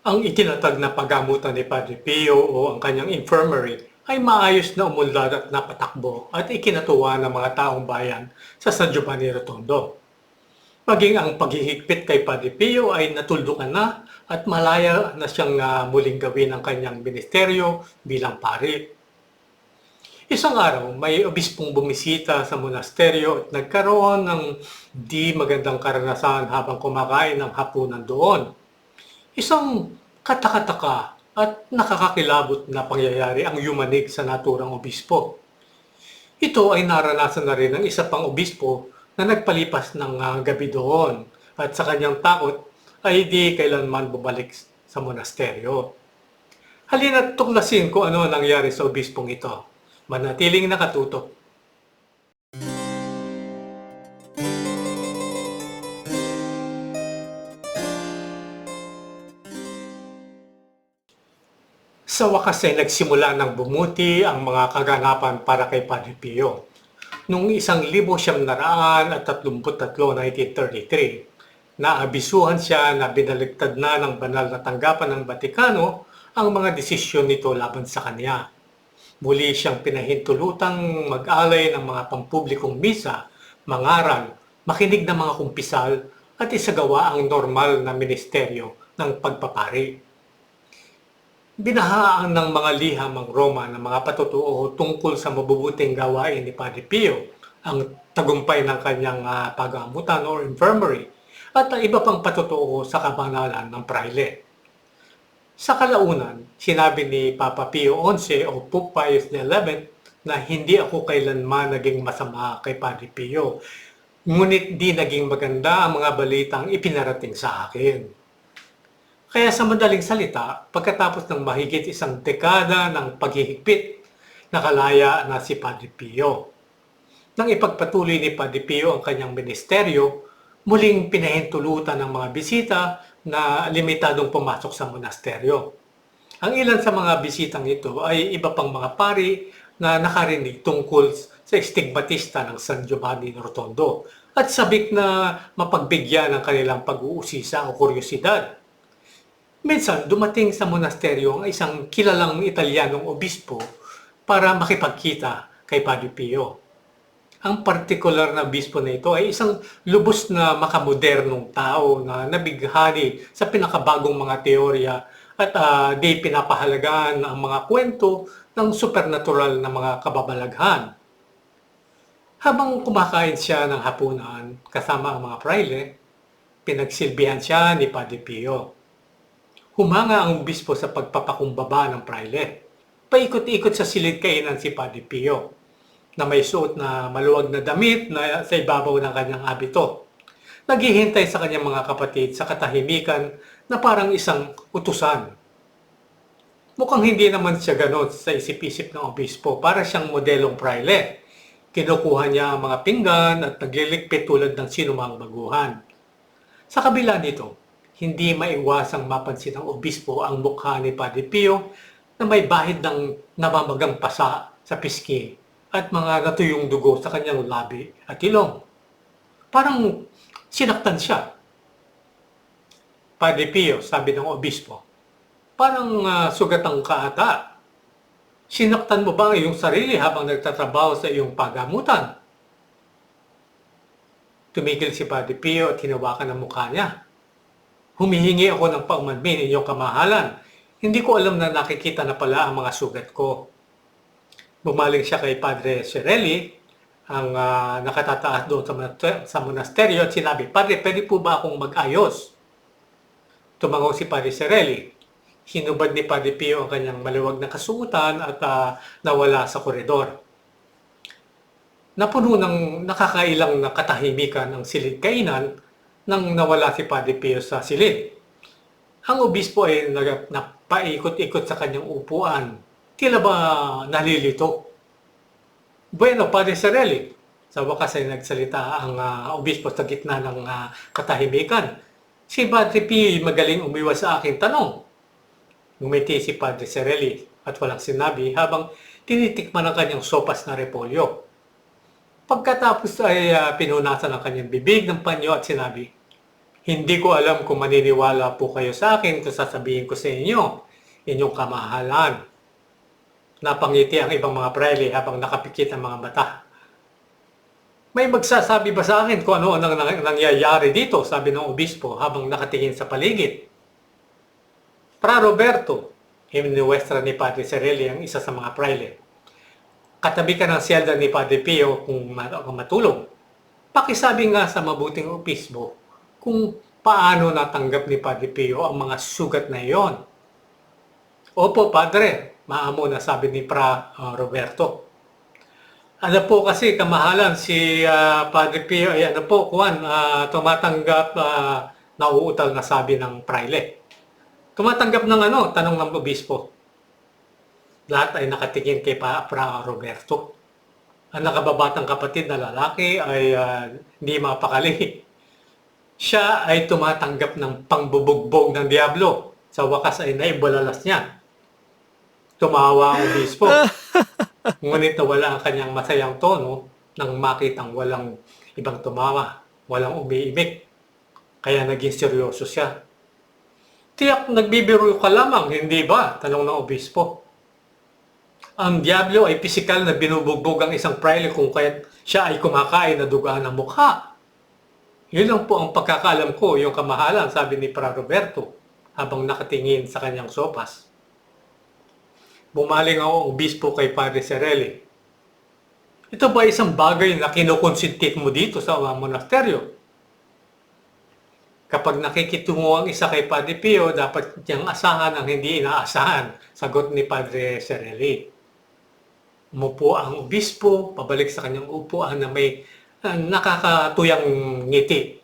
Ang itinatag na paggamutan ni Padre Pio o ang kanyang infirmary ay maayos na umunlad at napatakbo at ikinatuwa ng mga taong bayan sa San Giovanni Rotondo. Maging ang paghihigpit kay Padre Pio ay natuldukan na at malaya na siyang ah, muling gawin ang kanyang ministeryo bilang pari. Isang araw, may obispong bumisita sa monasteryo at nagkaroon ng di magandang karanasan habang kumakain ng hapunan doon. Isang katakataka at nakakakilabot na pangyayari ang yumanig sa naturang obispo. Ito ay naranasan na rin ng isa pang obispo na nagpalipas ng ah, gabi doon at sa kanyang takot ay di kailanman bumalik sa monasteryo. Halina't tuklasin kung ano ang nangyari sa obispong ito. Manatiling nakatutok. Sa wakas ay nagsimula ng bumuti ang mga kaganapan para kay Padre Pio. Noong isang libo siyam naraan at 33, 1933, naabisuhan siya na binaligtad na ng banal na tanggapan ng Batikano ang mga desisyon nito laban sa kanya. Muli siyang pinahintulutang mag-alay ng mga pampublikong misa, mangaral, makinig ng mga kumpisal at isagawa ang normal na ministeryo ng pagpapari. Binahaan ng mga liham ang Roma ng mga patutuo tungkol sa mabubuting gawain ni Padre Pio, ang tagumpay ng kanyang ah, pagamutan or infirmary, at ang iba pang patutuo sa kabanalan ng praile. Sa kalaunan, sinabi ni Papa Pio XI o Pope Pius XI na hindi ako kailanman naging masama kay Padre Pio, ngunit di naging maganda ang mga balitang ipinarating sa akin. Kaya sa madaling salita, pagkatapos ng mahigit isang dekada ng paghihigpit, nakalaya na si Padre Pio. Nang ipagpatuloy ni Padre Pio ang kanyang ministeryo, muling pinahintulutan ng mga bisita na limitadong pumasok sa monasteryo. Ang ilan sa mga bisitang ito ay iba pang mga pari na nakarinig tungkol sa estigmatista ng San Giovanni Rotondo at sabik na mapagbigyan ng kanilang pag-uusisa o kuryosidad. Minsan, dumating sa monasteryo ang isang kilalang Italianong obispo para makipagkita kay Padre Pio. Ang partikular na obispo na ito ay isang lubos na makamodernong tao na nabighani sa pinakabagong mga teorya at ah, di pinapahalagaan ang mga kwento ng supernatural na mga kababalaghan. Habang kumakain siya ng hapunan kasama ang mga praile, pinagsilbihan siya ni Padre Pio. Humanga ang obispo sa pagpapakumbaba ng praile. Paikot-ikot sa silid kainan si Padre Pio na may suot na maluwag na damit na sa ibabaw ng kanyang abito. Naghihintay sa kanyang mga kapatid sa katahimikan na parang isang utusan. Mukhang hindi naman siya ganon sa isip-isip ng obispo para siyang modelong praile. Kinukuha niya ang mga pinggan at nagliligpit tulad ng sinumang baguhan. Sa kabila nito, hindi maiwasang mapansin ng obispo ang mukha ni Padre Pio na may bahid ng namamagang pasa sa piski at mga natuyong dugo sa kanyang labi at ilong. Parang sinaktan siya. Padre Pio, sabi ng obispo, parang ah, sugatang ka ata. Sinaktan mo ba ang iyong sarili habang nagtatrabaho sa iyong pagamutan? Tumigil si Padre Pio at hinawakan ang mukha niya. Humihingi ako ng paumanmin inyong kamahalan. Hindi ko alam na nakikita na pala ang mga sugat ko. Bumaling siya kay Padre Cerelli, ang ah, nakatataas doon sa, monaster- sa monasteryo at sinabi, Padre, pwede po ba akong mag-ayos? Tumango si Padre Cerelli. Hinubad ni Padre Pio ang kanyang maluwag na kasuotan at ah, nawala sa koridor. Napuno ng nakakailang na katahimikan ang silid kainan nang nawala si Padre Pio sa silid. Ang obispo ay napaikot-ikot sa kanyang upuan. Tila ba nalilito? Bueno, Padre Sarelli, sa wakas ay nagsalita ang ah, obispo sa gitna ng ah, katahimikan. Si Padre Pio ay magaling umiwas sa aking tanong. Ngumiti si Padre Sarelli at walang sinabi habang tinitikman ang kanyang sopas na repolyo. Pagkatapos ay ah, pinunasan ang kanyang bibig ng panyo at sinabi, Hindi ko alam kung maniniwala po kayo sa akin kung sasabihin ko sa inyo, inyong kamahalan. Napangiti ang ibang mga praile habang nakapikit ang mga mata. May magsasabi ba sa akin kung ano ang nang- nangyayari dito, sabi ng obispo habang nakatingin sa paligid. Pra Roberto, himinuwestra ni Padre Cerelli ang isa sa mga praile. Katabi ka ng siyalda ni Padre Pio kung ma- kung matulog. Pakisabi nga sa mabuting obispo kung paano natanggap ni Padre Pio ang mga sugat na iyon. Opo, Padre, maamo na sabi ni Pra uh, Roberto. Ano po kasi kamahalan si ah, Padre Pio ay ano po, Juan, ah, tumatanggap ah, nauutal na sabi ng praile. Tumatanggap ng ano, tanong ng obispo. Lahat ay nakatingin kay Pra Roberto. Ang nakababatang kapatid na lalaki ay ah, hindi mapakali. Siya ay tumatanggap ng pangbubugbog ng Diablo. Sa wakas ay naibulalas niya. Tumawa ang obispo. Ngunit nawala ang kanyang masayang tono nang makitang walang ibang tumawa, walang umiimik. Kaya naging seryoso siya. Tiyak nagbibiro ka lamang, hindi ba? Tanong ng obispo. Ang Diablo ay pisikal na binubugbog ang isang praile kung kaya't siya ay kumakain na dugaan ng mukha. Yun lang po ang pagkakaalam ko, yung kamahalan, sabi ni Pra Roberto habang nakatingin sa kanyang sopas. Bumaling ako obispo kay Padre Cerelli. Ito ba isang bagay na kinukonsintit mo dito sa uh, monasteryo? Kapag nakikitungo ang isa kay Padre Pio, dapat niyang asahan ang hindi inaasahan, sagot ni Padre Cerelli. Umupo ang obispo, pabalik sa kanyang upuan na may uh, nakakatuyang ngiti.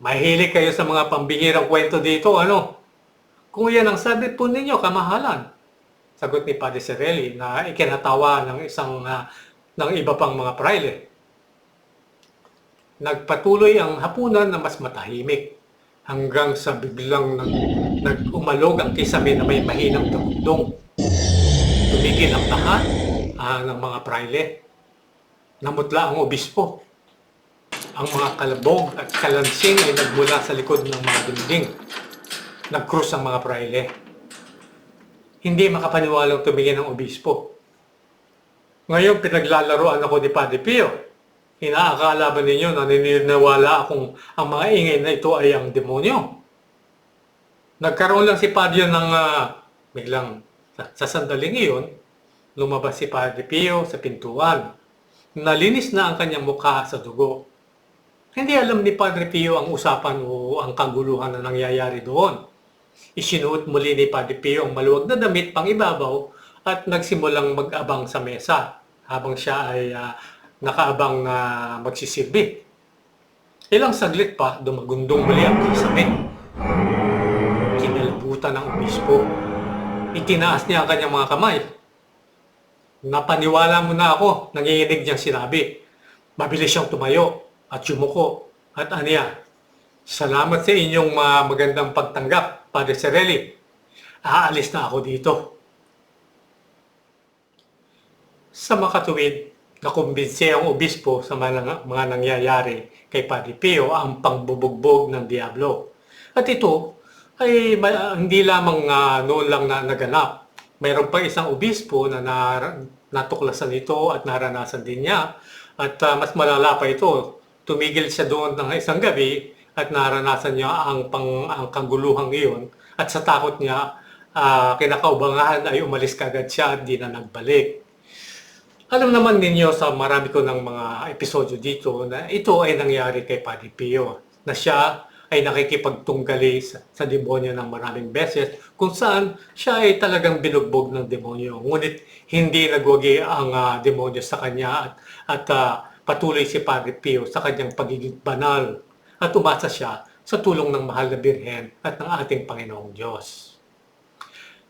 Mahilig kayo sa mga pambihirang kwento dito, ano? Kung yan ang sabi po ninyo, kamahalan. Sagot ni Padre Cerelli na ikinatawa ng isang ah, ng iba pang mga praile. Nagpatuloy ang hapunan na mas matahimik hanggang sa biglang nag, nag-umalog ang kisame na may mahinang dumugdong. Tumigil ang lahat ah, ng mga praile. Namutla ang obispo. Ang mga kalabog at kalansing ay nagmula sa likod ng mga dingding. Nag-cross ang mga praile hindi makapaniwalang tumingin ng obispo. Ngayon, pinaglalaroan ako ni Padre Pio. Inaakala ba ninyo na naniniwala akong ang mga ingay na ito ay ang demonyo? Nagkaroon lang si Padre ng ah, biglang sa, sa sandaling iyon, lumabas si Padre Pio sa pintuan. Nalinis na ang kanyang mukha sa dugo. Hindi alam ni Padre Pio ang usapan o ang kaguluhan na nangyayari doon. Isinuot muli ni Padre Pio ang maluwag na damit pang ibabaw at nagsimulang mag-abang sa mesa habang siya ay ah, nakaabang na magsisilbi. Ilang saglit pa, dumagundong muli ang kisame. Kinalabutan ng obispo. Itinaas niya ang kanyang mga kamay. Napaniwala mo na ako, nanginginig niyang sinabi. Mabilis siyang tumayo at yumuko at aniya. Salamat sa inyong mga magandang pagtanggap, Padre Cerelli. Aalis na ako dito. Sa makatuwid, nakumbinsi ang obispo sa mga, nangyayari kay Padre Pio ang pangbubugbog ng Diablo. At ito ay hindi lamang ah, noon lang na naganap. Mayroon pa isang obispo na natuklasan ito at naranasan din niya. At ah, mas malala pa ito, tumigil siya doon ng isang gabi at naranasan niya ang, pang, ang kaguluhang iyon. At sa takot niya, ah, kinakaubangahan ay umalis kagad siya at di na nagbalik. Alam naman ninyo sa marami ko ng mga episodyo dito na ito ay nangyari kay Padre Pio na siya ay nakikipagtunggali sa, sa demonyo ng maraming beses kung saan siya ay talagang binugbog ng demonyo. Ngunit hindi nagwagi ang ah, demonyo sa kanya at, at ah, patuloy si Padre Pio sa kanyang pagiging banal at umasa siya sa tulong ng mahal na Birhen at ng ating Panginoong Diyos.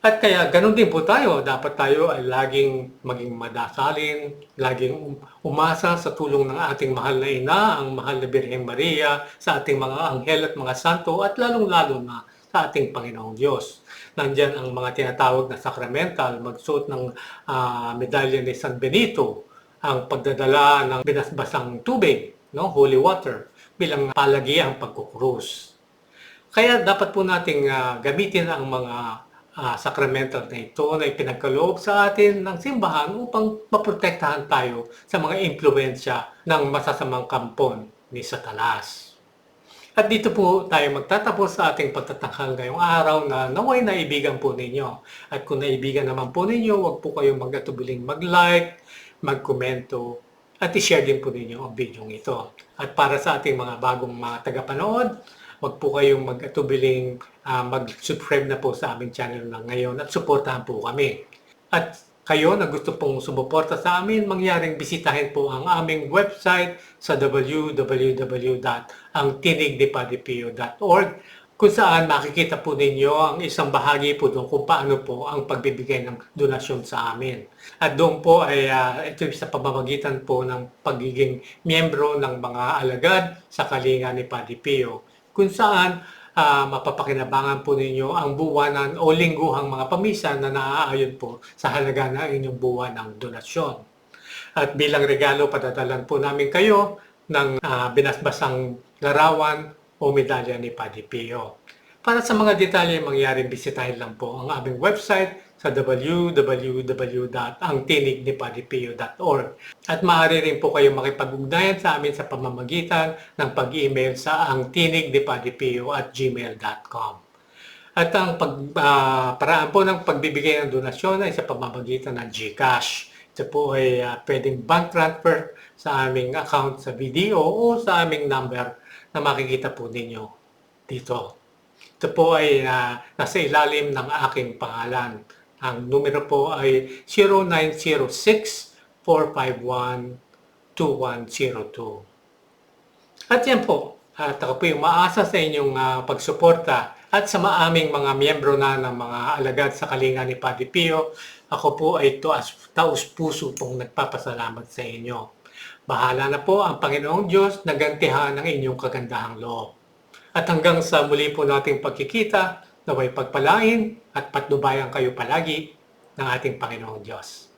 At kaya ganun din po tayo. Dapat tayo ay laging maging madasalin, laging um- umasa sa tulong ng ating mahal na ina, ang mahal na Birheng Maria, sa ating mga anghel at mga santo, at lalong-lalo na sa ating Panginoong Diyos. Nandyan ang mga tinatawag na sacramental, magsuot ng ah, medalya ni San Benito, ang pagdadala ng binasbasang tubig, no, holy water, bilang palagiang pagkukrus. Kaya dapat po nating ah, gamitin ang mga ah, sacramental na ito na ipinagkaloob sa atin ng simbahan upang maprotektahan tayo sa mga impluensya ng masasamang kampon ni Satanas. At dito po tayo magtatapos sa ating pagtatanghal ngayong araw na naway naibigan po ninyo. At kung naibigan naman po ninyo, huwag po kayong magatubiling mag-like, magkomento, at i-share din po ninyo ang video ito. At para sa ating mga bagong mga tagapanood, huwag po kayong mag-atubiling ah, mag-subscribe na po sa aming channel na ngayon at suportahan po kami. At kayo na gusto pong sumuporta sa amin, mangyaring bisitahin po ang aming website sa www.angtinigdepadipio.org kung saan makikita po ninyo ang isang bahagi po doon kung paano po ang pagbibigay ng donasyon sa amin. At doon po ay ah, ito sa pamamagitan po ng pagiging miyembro ng mga alagad sa kalinga ni Padre Pio kung saan ah, mapapakinabangan po ninyo ang buwanan o lingguhang mga pamisa na naaayon po sa halaga ng inyong buwan ng donasyon. At bilang regalo, padadalan po namin kayo ng ah, binasbasang larawan o medalya ni Padre Pio. Para sa mga detalye, mangyaring bisitahin lang po ang aming website sa www.angtinignipadipio.org at maaari rin po kayo makipag-ugnayan sa amin sa pamamagitan ng pag-email sa angtinignipadipio at gmail.com. At ang pag, ah, paraan po ng pagbibigay ng donasyon ay sa pamamagitan ng GCash. Ito po ay ah, pwedeng bank transfer sa aming account sa video o sa aming number na makikita po ninyo dito. Ito po ay ah, nasa ilalim ng aking pangalan. Ang numero po ay 0906-451-2102. At yan po, at ako po yung maasa sa inyong ah, pagsuporta at sa maaming mga miyembro na ng mga alagad sa kalinga ni Padre Pio, ako po ay tuas, taus puso pong nagpapasalamat sa inyo. Bahala na po ang Panginoong Diyos na gantihan ang inyong kagandahang loob. At hanggang sa muli po nating pagkikita, naway pagpalain at patnubayan kayo palagi ng ating Panginoong Diyos.